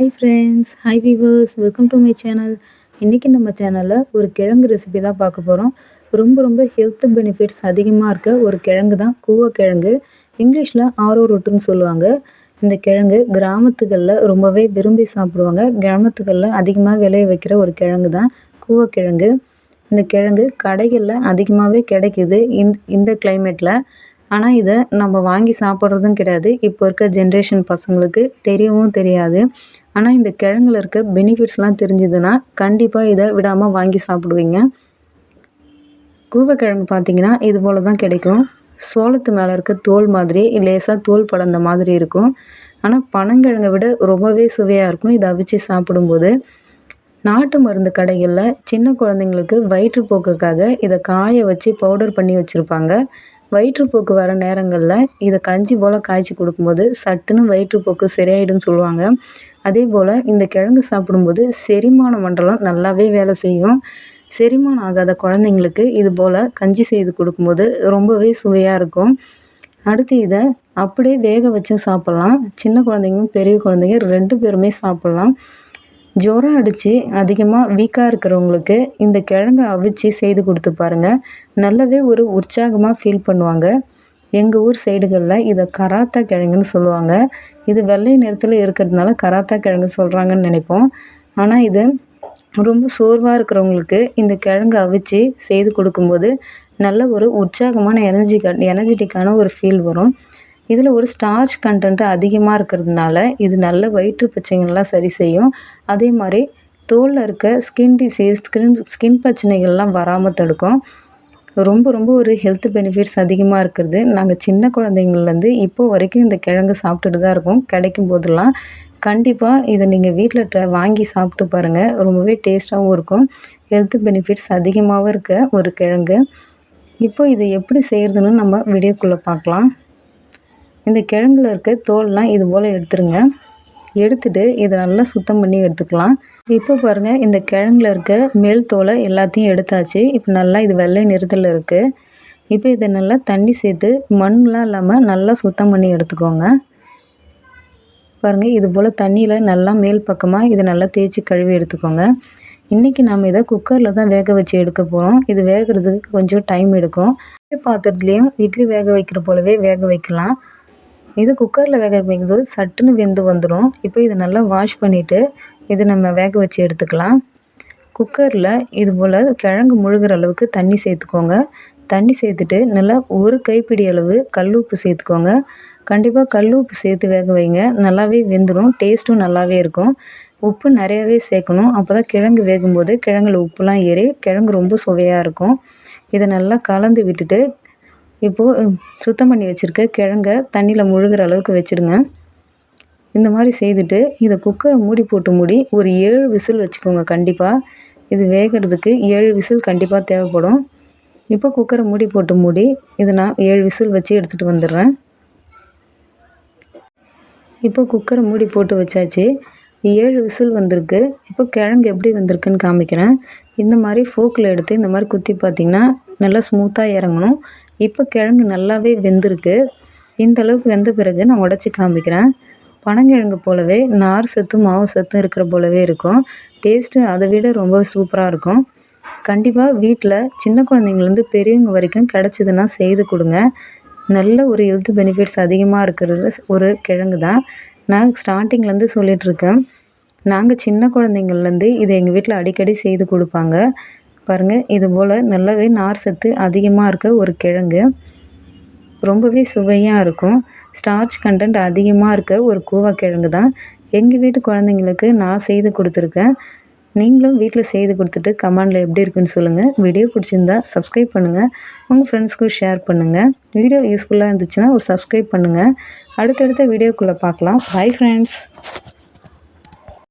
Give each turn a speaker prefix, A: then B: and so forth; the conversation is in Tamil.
A: Hi friends hi viewers welcome to my channel இன்றைக்கி நம்ம சேனலில் ஒரு கிழங்கு ரெசிபி தான் பார்க்க போகிறோம் ரொம்ப ரொம்ப ஹெல்த் பெனிஃபிட்ஸ் அதிகமாக இருக்க ஒரு கிழங்கு தான் கூவக்கிழங்கு இங்கிலீஷில் ஆரோ ரொட்டுன்னு சொல்லுவாங்க. இந்த கிழங்கு கிராமத்துகளில் ரொம்பவே விரும்பி சாப்பிடுவாங்க. கிராமத்துகளில் அதிகமாக விளைய வைக்கிற ஒரு கிழங்கு தான் கூவக்கிழங்கு இந்த கிழங்கு கடைகளில் அதிகமாகவே கிடைக்கிது. இந்த இந்த கிளைமேட்டில் ஆனால் இதை நம்ம வாங்கி சாப்பிட்றதும் கிடையாது. இப்போ இருக்க ஜென்ரேஷன் பசங்களுக்கு தெரியவும் தெரியாது. ஆனால் இந்த கிழங்குல இருக்க பெனிஃபிட்ஸ்லாம் தெரிஞ்சுதுன்னா கண்டிப்பாக இதை விடாமல் வாங்கி சாப்பிடுவீங்க. கூவக்கிழங்கு பார்த்தீங்கன்னா இது போல் தான் கிடைக்கும். சோளத்து மேலே இருக்க தோல் மாதிரி லேசாக தோல் படந்த மாதிரி இருக்கும். ஆனால் பனங்கிழங்கை விட ரொம்பவே சுவையாக இருக்கும் இதை அவிச்சு சாப்பிடும்போது. நாட்டு மருந்து கடைகளில் சின்ன குழந்தைங்களுக்கு வயிற்றுப்போக்குக்காக இதை காய வச்சு பவுடர் பண்ணி வச்சுருப்பாங்க. வயிற்றுப்போக்கு வர நேரங்களில் இதை கஞ்சி போல் காய்ச்சி கொடுக்கும்போது சட்டுன்னு வயிற்றுப்போக்கு சரியாயிடும்னு சொல்லுவாங்க. அதே போல் இந்த கிழங்கு சாப்பிடும்போது செரிமான மண்டலம் நல்லாவே வேலை செய்யும். செரிமானம் ஆகாத குழந்தைங்களுக்கு இது போல் கஞ்சி செய்து கொடுக்கும்போது ரொம்பவே சுவையாக இருக்கும். அடுத்து இதை அப்படியே வேக வச்சும் சாப்பிட்லாம். சின்ன குழந்தைங்க பெரிய குழந்தைங்க ரெண்டு பேருமே சாப்பிட்லாம். ஜுரம் அடித்து அதிகமாக வீக்காக இருக்கிறவங்களுக்கு இந்த கிழங்க அவிச்சு செய்து கொடுத்து பாருங்கள் நல்லாவே ஒரு உற்சாகமாக ஃபீல் பண்ணுவாங்க. எங்கள் ஊர் சைடுகளில் இதை கராத்தா கிழங்குன்னு சொல்லுவாங்க. இது வெள்ளை நிறத்தில் இருக்கிறதுனால கராத்தா கிழங்கு சொல்கிறாங்கன்னு நினைப்போம். ஆனால் இது ரொம்ப சோர்வாக இருக்கிறவங்களுக்கு இந்த கிழங்கு அவிச்சு செய்து கொடுக்கும்போது நல்ல ஒரு உற்சாகமான எனர்ஜி எனர்ஜெட்டிக்கான ஒரு ஃபீல் வரும். இதில் ஒரு ஸ்டார்ச் கண்டென்ட் அதிகமாக இருக்கிறதுனால இது நல்ல வயிற்று பிரச்சனைகள்லாம் சரி செய்யும். அதே மாதிரி தோலில் இருக்க ஸ்கின் டிசீஸ் ஸ்கின் ஸ்கின் பிரச்சனைகள்லாம் வராமல் தடுக்கும். ரொம்ப ரொம்ப ஒரு ஹெல்த் பெனிஃபிட்ஸ் அதிகமாக இருக்கிறது. நாங்கள் சின்ன குழந்தைங்கள்லேருந்து இப்போ வரைக்கும் இந்த கிழங்கு சாப்பிட்டுட்டு தான் இருக்கோம். கிடைக்கும் போதெல்லாம் கண்டிப்பாக இதை நீங்கள் வீட்டில் ட்ரை வாங்கி சாப்பிட்டு பாருங்கள் ரொம்பவே டேஸ்ட்டாகவும் இருக்கும். ஹெல்த் பெனிஃபிட்ஸ் அதிகமாகவும் இருக்க ஒரு கிழங்கு. இப்போ இதை எப்படி செய்கிறதுன்னு நம்ம வீடியோக்குள்ளே பார்க்கலாம். இந்த கிழங்குல இருக்க தோல்லாம் இது போல் எடுத்துருங்க. எடுத்துட்டு இதை நல்லா சுத்தம் பண்ணி எடுத்துக்கலாம். இப்போ பாருங்கள் இந்த கிழங்குல இருக்க மேல் தோலை எல்லாத்தையும் எடுத்தாச்சு. இப்போ நல்லா இது வெள்ளை நிறத்தில் இருக்குது இப்போ இதை நல்லா தண்ணி சேர்த்து மண்லாம் இல்லாமல் நல்லா சுத்தம் பண்ணி எடுத்துக்கோங்க. பாருங்கள் இது போல் தண்ணியில் நல்லா மேல் பக்கமாக இதை நல்லா தேய்ச்சி கழுவி எடுத்துக்கோங்க. இன்றைக்கி நம்ம இதை குக்கரில் தான் வேக வச்சு எடுக்க போகிறோம் இது வேகிறதுக்கு கொஞ்சம் டைம் எடுக்கும். பாத்திரத்துலேயும் இட்லி வேக வைக்கிற போலவே வேக வைக்கலாம். இது குக்கரில் வேக வைக்கும்போது சட்டுன்னு வெந்து வந்துடும் இப்போ இதை நல்லா வாஷ் பண்ணிவிட்டு இதை நம்ம வேக வச்சு எடுத்துக்கலாம். குக்கரில் இது போல் கிழங்கு முழுகிற அளவுக்கு தண்ணி சேர்த்துக்கோங்க. தண்ணி சேர்த்துட்டு நல்லா ஒரு கைப்பிடி அளவு கல் உப்பு சேர்த்துக்கோங்க. கண்டிப்பாக கல் உப்பு சேர்த்து வேக வைங்க. நல்லாவே வெந்துடும் டேஸ்ட்டும் நல்லாவே இருக்கும். உப்பு நிறையாவே சேர்க்கணும். அப்போ தான் கிழங்கு வேகும்போது கிழங்குல உப்புலாம் ஏறி கிழங்கு ரொம்ப சுவையாக இருக்கும். இதை நல்லா கலந்து விட்டுட்டு இப்போது சுத்தம் பண்ணி வச்சுருக்க கிழங்க தண்ணியில் முழுகிற அளவுக்கு வச்சுடுங்க. இந்த மாதிரி செய்துட்டு இதை குக்கரை மூடி போட்டு மூடி ஒரு ஏழு விசில் வச்சுக்கோங்க கண்டிப்பாக இது வேகிறதுக்கு ஏழு விசில் கண்டிப்பாக தேவைப்படும். இப்போ குக்கரை மூடி போட்டு மூடி இதை நான் ஏழு விசில் வச்சு எடுத்துகிட்டு வந்துடுறேன். இப்போ குக்கரை மூடி போட்டு வச்சாச்சு. ஏழு விசில் வந்திருக்கு. இப்போ கிழங்கு எப்படி வந்திருக்குன்னு காமிக்கிறேன். இந்த மாதிரி ஃபோக்கில் எடுத்து இந்த மாதிரி குத்தி பார்த்திங்கன்னா நல்லா ஸ்மூத்தாக இறங்கணும். இப்போ கிழங்கு நல்லாவே வெந்திருக்கு. இந்த அளவுக்கு வெந்த பிறகு நான் உடச்சி காமிக்கிறேன். பனங்கிழங்கு போலவே நார் சத்தும் மாவு சத்தும் இருக்கிற போலவே இருக்கும். டேஸ்ட்டு அதை விட ரொம்ப சூப்பராக இருக்கும். கண்டிப்பாக வீட்டில் சின்ன குழந்தைங்கலேருந்து பெரியவங்க வரைக்கும் கிடச்சிதுன்னா செய்து கொடுங்க. நல்ல ஒரு ஹெல்த் பெனிஃபிட்ஸ் அதிகமாக இருக்கிறது ஒரு கிழங்கு தான் நான் ஸ்டார்டிங்லேருந்து சொல்லிகிட்ருக்கேன் நாங்கள் சின்ன குழந்தைங்கள்லேருந்து இதை எங்கள் வீட்டில் அடிக்கடி செய்து கொடுப்பாங்க. பாருங்கள் இது போல் நல்லாவே நார் சத்து அதிகமாக இருக்க ஒரு கிழங்கு. ரொம்பவே சுவையாக இருக்கும். ஸ்டார்ச் கண்டென்ட் அதிகமாக இருக்க ஒரு கூவக்கிழங்கு தான். எங்கள் வீட்டு குழந்தைங்களுக்கு நான் செய்து கொடுத்துருக்கேன். நீங்களும் வீட்டில் செய்து கொடுத்துட்டு கமெண்டில் எப்படி இருக்குன்னு சொல்லுங்கள் வீடியோ பிடிச்சிருந்தா சப்ஸ்கிரைப் பண்ணுங்கள் உங்கள் ஃப்ரெண்ட்ஸ்க்கும் ஷேர் பண்ணுங்கள் வீடியோ யூஸ்ஃபுல்லாக இருந்துச்சுன்னா ஒரு சப்ஸ்கிரைப் பண்ணுங்கள் அடுத்தடுத்த வீடியோக்குள்ளே பார்க்கலாம். Bye friends